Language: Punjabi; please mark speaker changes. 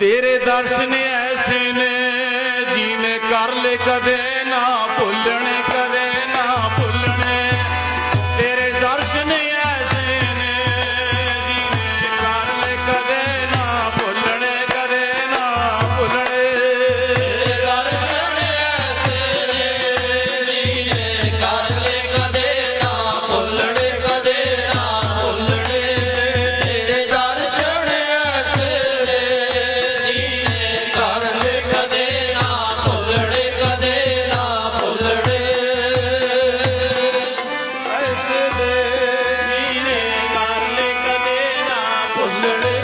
Speaker 1: ਤੇਰੇ ਦਰਸ਼ਨ ਐਸੇ ਨੇ ਜੀਨੇ ਕਰ ਲੈ ਕਦੇ ਨਾ ਭੁੱਲਣੇ ਕਦੇ Yeah.